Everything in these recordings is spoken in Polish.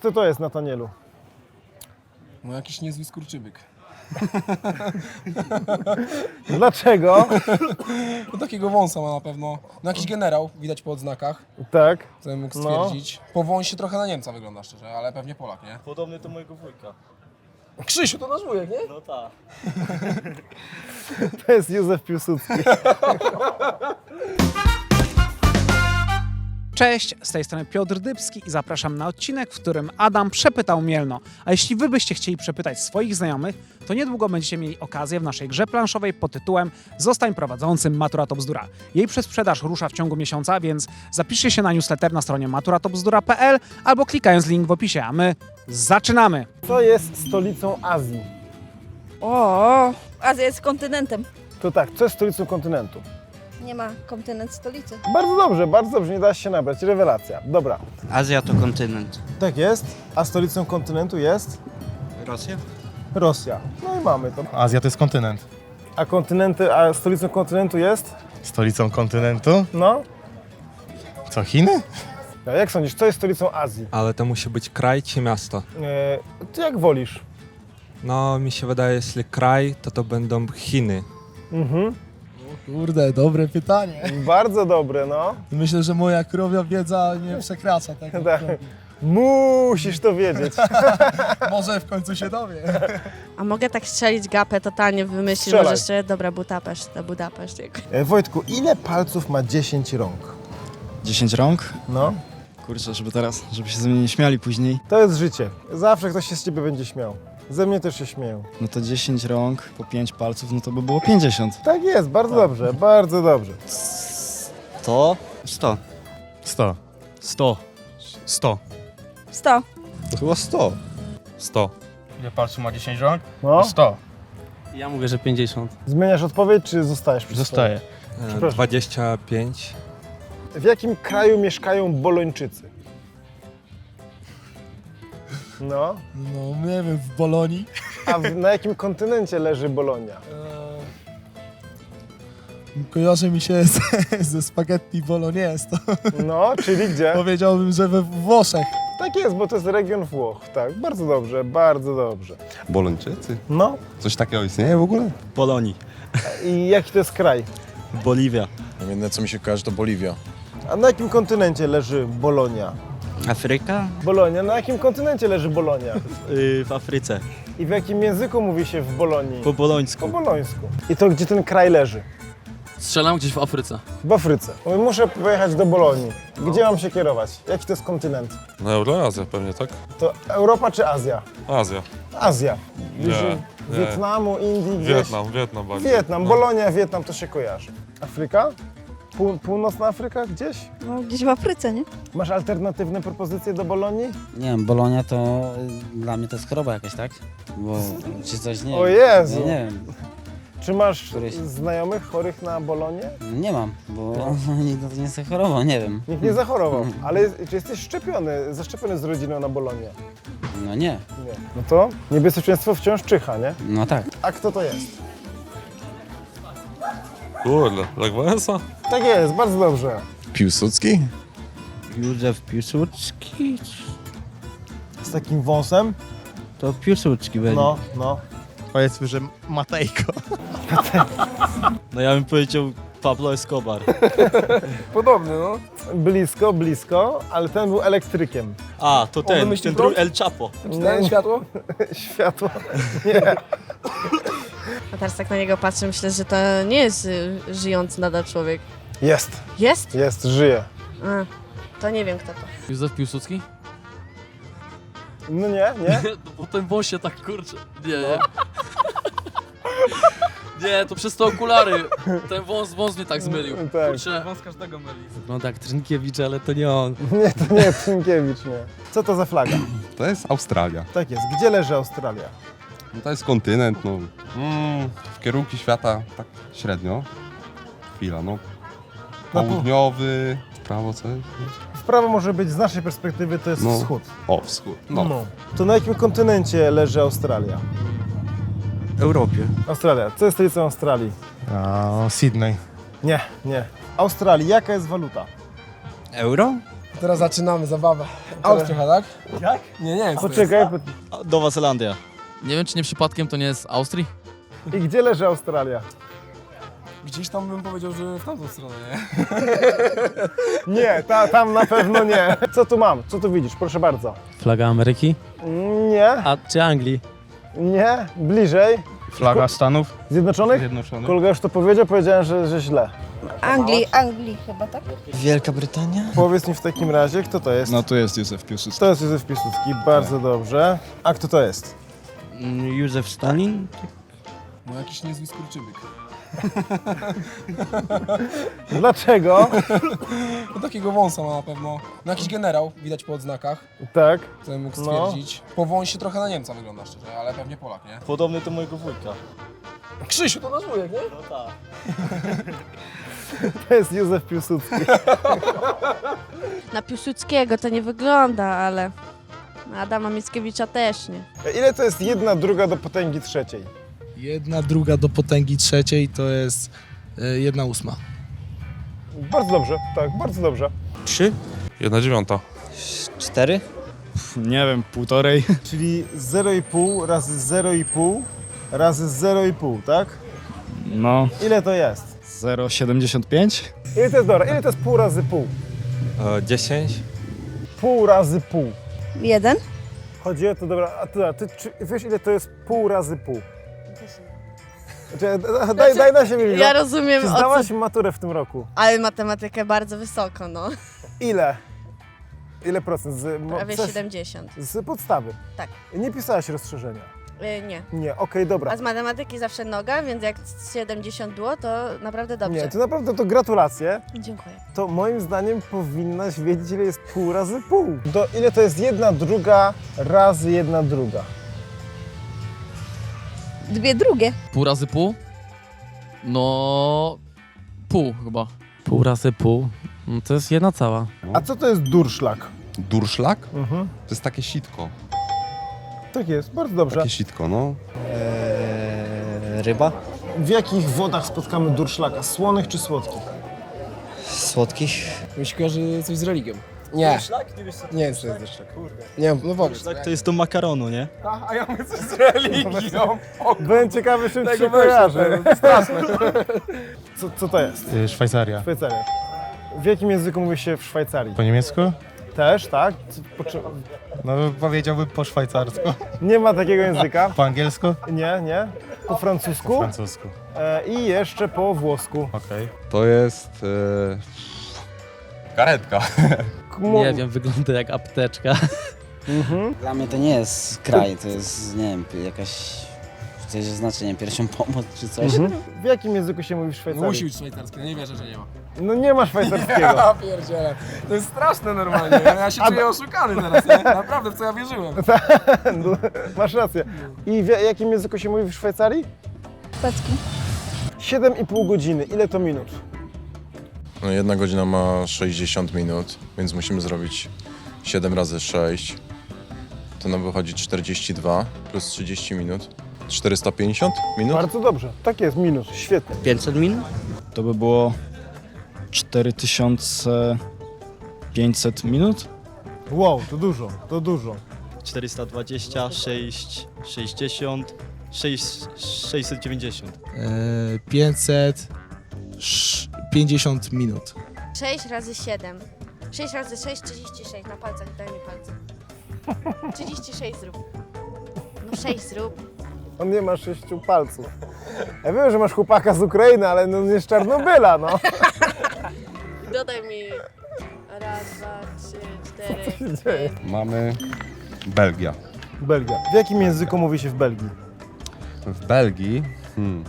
Kto to jest, Natanielu? No jakiś niezły skurczybyk. Dlaczego? No takiego wąsa ma na pewno. No jakiś generał, widać po odznakach, tak. co bym mógł No. stwierdzić. Po wąsie trochę na Niemca wygląda szczerze, ale pewnie Polak, nie? Podobny do mojego wujka. Krzysiu, to nasz wujek, nie? No tak. To jest Józef Piłsudski. Cześć, z tej strony Piotr Dybski i zapraszam na odcinek, w którym Adam przepytał Mielno. A jeśli wy byście chcieli przepytać swoich znajomych, to niedługo będziecie mieli okazję w naszej grze planszowej pod tytułem Zostań prowadzącym Matura to Bzdura. Jej przesprzedaż rusza w ciągu miesiąca, więc zapiszcie się na newsletter na stronie maturatobzdura.pl albo klikając link w opisie, a my zaczynamy! Co jest stolicą Azji? O, Azja jest kontynentem. To tak, co jest stolicą kontynentu? Nie ma kontynent stolicy. Bardzo dobrze, bardzo dobrze, nie da się nabrać. Rewelacja. Dobra. Azja to kontynent. Tak jest. A stolicą kontynentu jest Rosja? Rosja. No i mamy to. Azja to jest kontynent. A kontynenty, a stolicą kontynentu jest? Stolicą kontynentu? No. Co, Chiny? A jak sądzisz, co jest stolicą Azji? Ale to musi być kraj czy miasto? E, ty jak wolisz? No, mi się wydaje, jeśli kraj, to to będą Chiny. Mhm. Kurde, dobre pytanie. Bardzo dobre, no. Myślę, że moja krowia wiedza nie przekracza tego. Tak. Musisz to wiedzieć. Może w końcu się dowie. A mogę tak strzelić gapę totalnie wymyślić, Strzelaj. może jeszcze, dobra, Budapeszt, to Budapeszt. E, Wojtku, ile palców ma 10 rąk? 10 rąk? No. Kurczę, żeby teraz, żeby się ze mnie nie śmiali później. To jest życie. Zawsze ktoś się z ciebie będzie śmiał. Ze mnie też się śmieją. No to 10 rąk po 5 palców, no to by było 50. Tak jest, bardzo dobrze, bardzo dobrze. To? 100. 100. 100. 100. 100. To chyba 100. 100. Ile palców ma 10 rąk? No. 100. Ja mówię, że 50. Zmieniasz odpowiedź, czy zostajesz przy Zostaję. E, Przepraszam. 25. swoim? W jakim kraju mieszkają Bolończycy? No. No, nie wiem, w Bolonii. A w, na jakim kontynencie leży Bolonia? Eee, kojarzy mi się ze, ze spaghetti bolognese. To No, czyli gdzie? powiedziałbym, że we Włoszech. Tak jest, bo to jest region Włoch. Tak, bardzo dobrze, bardzo dobrze. Bolończycy? No. Coś takiego istnieje w ogóle? Polonii. I jaki to jest kraj? Boliwia. Jedyne co mi się kojarzy to Boliwia. A na jakim kontynencie leży Bolonia? Afryka? Bolonia, na jakim kontynencie leży Bolonia? Yy, w Afryce. I w jakim języku mówi się w Bolonii? Po Po bolońsku. bolońsku. I to gdzie ten kraj leży? Strzelam gdzieś w Afryce. W Afryce. Mówię, Muszę pojechać do Bolonii. Gdzie mam się kierować? Jaki to jest kontynent? No Euroazja pewnie, tak? To Europa czy Azja? Azja. Azja. Bliżej nie. Wietnamu, Indii, gdzieś. Wietnam, Wietnam bardziej. Wietnam, No. Bolonia, Wietnam to się kojarzy. Afryka? Pół, północna Afryka gdzieś? No, gdzieś w Afryce, nie? Masz alternatywne propozycje do Bolonii? Nie wiem, Bolonia to y, dla mnie to jest choroba jakaś, tak? Bo czy coś nie O wiem. Jezu! Nie, nie wiem, Czy masz Któryś. znajomych chorych na Bolonię? nie mam, bo oni to nie jest choroba, nie wiem. Nikt nie zachorował, ale jest, czy jesteś szczepiony, zaszczepiony z rodziną na Bolonię? No nie, Nie. No to niebezpieczeństwo wciąż czyha, nie? no tak. A kto to jest? Kurde, Lech Wałęsa? Tak jest, bardzo dobrze. Piłsudski? Józef Piłsudski? Z takim wąsem? To Piłsudski będzie. No, no. Powiedzmy, że Matejko. No ja bym powiedział Pablo Escobar. Podobny, no. Blisko, blisko, ale ten był elektrykiem. A, to ten, wymyślił ten prąd? drugi El Chapo. Światło? Światło. Nie. A teraz tak na niego patrzę, myślę, że to nie jest y, żyjący nadal człowiek. Jest, Jest? jest, żyje. A, to nie wiem kto to. Józef Piłsudski? No nie, nie? Bo ten wąs się tak kurczę. Nie, nie. Nie, to przez te okulary. Ten wąs, wąs mnie tak zmylił. Tak. Kurczę. Wąs każdego myli. Wygląda jak Trynkiewicz, ale to nie on. Nie, to nie Trynkiewicz, nie. Co to za flaga? To jest Australia. Tak jest. Gdzie leży Australia? No to jest kontynent, no. Mm, w kierunku świata tak średnio. Chwila, no. Południowy, prawo co jest? W prawo może być z naszej perspektywy to jest No. wschód. O, wschód. No. No. To na jakim kontynencie leży Australia? Europie. Australia. Co jest stolicą Australii? A, Sydney. Nie, nie. Australii, jaka jest waluta? Euro? Teraz zaczynamy zabawę. Austria, tak? Jak? Nie, nie. Poczekaj, Nowa Zelandia. Nie wiem, czy nie przypadkiem to nie jest Austrii? i gdzie leży Australia? Gdzieś tam bym powiedział, że w tamtą stronę, nie? Nie, ta, tam na pewno nie. Co tu mam? Co tu widzisz? Proszę bardzo. Flaga Ameryki? Nie, A czy Anglii? nie, bliżej. Flaga Stanów Zjednoczonych? Zjednoczonych. Kolega już to powiedział, powiedziałem, że, że źle. Anglii, Anglii chyba, tak? Wielka Brytania? Powiedz mi w takim razie, kto to jest? No tu jest Józef Piłsudski. To jest Józef Piłsudski, bardzo dobrze. A kto to jest? Józef Stalin? No jakiś niezły skurczybyk. Dlaczego? No takiego wąsa ma na pewno. No jakiś generał, widać po odznakach, tak. co bym mógł No. stwierdzić. Po wąsie trochę na Niemca wygląda szczerze, ale pewnie Polak, nie? Podobny do mojego wujka. Krzysiu, to nasz wujek, nie? To jest Józef Piłsudski. Na Piłsudskiego to nie wygląda, ale Adama Mickiewicza też nie. Ile to jest jedna druga do potęgi trzeciej? Jedna druga do potęgi trzeciej to jest y, jedna ósma. Bardzo dobrze, tak, bardzo dobrze. Trzy? Jedna dziewiąta. Cztery? Nie wiem, półtorej. Czyli 0,5 razy 0,5 razy 0,5, tak? No, Ile to jest? 0,75. Ile to jest, dobra, ile to jest pół razy pół? E, 10. Pół razy pół. Jeden? Chodzi o to, dobra, a ty, a ty czy, wiesz ile to jest pół razy pół? Znaczy, daj, daj na siebie, Ja Milo. rozumiem Czy o co... zdałaś maturę w tym roku? Ale matematykę bardzo wysoko, no. Ile? Ile procent? Z, mo- Prawie coś- 70. Z podstawy? Tak. Nie pisałaś rozszerzenia? Y, nie. Nie, okej, dobra. A z matematyki zawsze noga, więc jak 70 było, to naprawdę dobrze. Nie, to naprawdę to gratulacje. Dziękuję. To moim zdaniem powinnaś wiedzieć, ile jest pół razy pół. Do, ile to jest jedna druga razy jedna druga? Dwie drugie. Pół razy pół? No... Pół chyba. Pół razy pół. No to jest jedna cała. A co to jest durszlak? Durszlak? Mhm. To jest takie sitko. Tak jest, bardzo dobrze. Takie sitko, no. Eee, ryba? W jakich wodach spotkamy durszlaka? Słonych czy słodkich? Słodkich? Mi się kojarzy coś z religią. Nie. Nie jest to jest deszczak. Nie, no w ogóle. Tak, to jest do makaronu, nie? A ja mówię coś z religią. Byłem ciekawy, czym ci się weź, kojarzy. Straszne. Co, co to jest? Szwajcaria. Szwajcaria. W jakim języku mówi się w Szwajcarii? Po niemiecku? Też, tak? Po czym- No powiedziałbym po szwajcarsku. Nie ma takiego języka. Po angielsku? Nie, nie. Po francusku Po francusku. e, i jeszcze po włosku. Okej. To jest... E... Karetka. Kmu- wiem, wygląda jak apteczka. Mhm. Dla mnie to nie jest kraj, to jest, nie wiem, jakaś... Coś znaczy, nie wiem, pierwszą pomoc czy coś. Mhm. W jakim języku się mówi w Szwajcarii? musi być szwajcarski, no nie wierzę, że nie ma. No nie ma szwajcarskiego. Ja pierdzielę. To jest straszne normalnie. Ja się czuję oszukany teraz, nie? Naprawdę, w co ja wierzyłem. No, Masz rację. I w jakim języku się mówi w Szwajcarii? Szwedzki. 7,5 godziny. Ile to minut? No jedna godzina ma 60 minut, więc musimy zrobić 7 razy 6. To nam wychodzi 42 plus 30 minut. 450 minut? Bardzo dobrze. Tak jest, minut. Świetnie. 500 minut? To by było 4500 minut? Wow, to dużo, to dużo. 420, 6, 60, 6, 690. Eee, 550 minut. 6 razy 7. 6 razy 6, 36. Na palcach, daj mi palce. 36 zrób. No 6 zrób. On nie ma sześciu palców. Ja wiem, że masz chłopaka z Ukrainy, ale no nie z Czarnobyla, no. Dodaj mi raz, dwa, trzy, cztery, się dzieje? pięć. Mamy Belgia. Belgia. W jakim języku mówi się w Belgii? W Belgii... Hmm.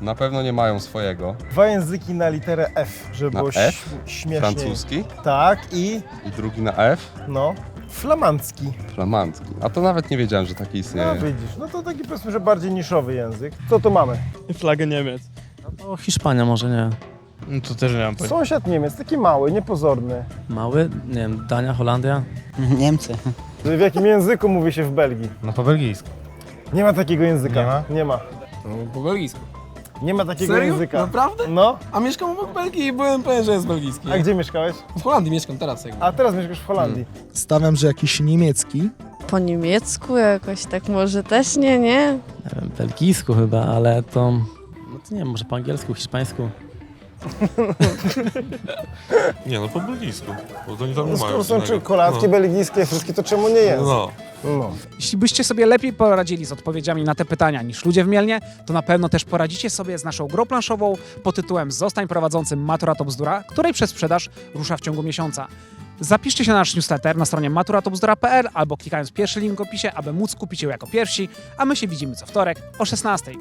Na pewno nie mają swojego. Dwa języki na literę F, żeby Na było F? ś- śmieszniej. Francuski Tak i, i drugi na F. no, flamandzki. Flamandzki. A to nawet nie wiedziałem, że taki No istnieje. widzisz, no to taki powiedzmy, że bardziej niszowy język. Co tu mamy? Flagę Niemiec. No to Hiszpania może, nie No to też nie mam pojęcia. Sąsiad Niemiec, taki mały, niepozorny. Mały? Nie wiem, Dania, Holandia? Niemcy. W jakim języku mówi się w Belgii? No po belgijsku. Nie ma takiego języka. Nie ma? Nie ma. No, po belgijsku. Nie ma takiego Serio? języka. Naprawdę? No, A mieszkam obok Belgii i byłem pewien, że jest belgijski. a gdzie mieszkałeś? W Holandii mieszkam teraz jakby. A teraz mieszkasz w Holandii. Stawiam, że jakiś niemiecki. Po niemiecku jakoś tak może też nie, nie? Belgijsku chyba, ale to... No to nie wiem, może po angielsku, hiszpańsku. Nie, no po belgijsku, bo to oni tam No, skoro są czekoladki belgijskie, wszystkie, to czemu nie jest? No. No. Jeśli byście sobie lepiej poradzili z odpowiedziami na te pytania niż ludzie w Mielnie, to na pewno też poradzicie sobie z naszą grą planszową pod tytułem Zostań prowadzącym Matura to której przez sprzedaż rusza w ciągu miesiąca. Zapiszcie się na nasz newsletter na stronie maturatobzdura.pl albo klikając pierwszy link w opisie, aby móc kupić ją jako pierwsi, a my się widzimy co wtorek o 16.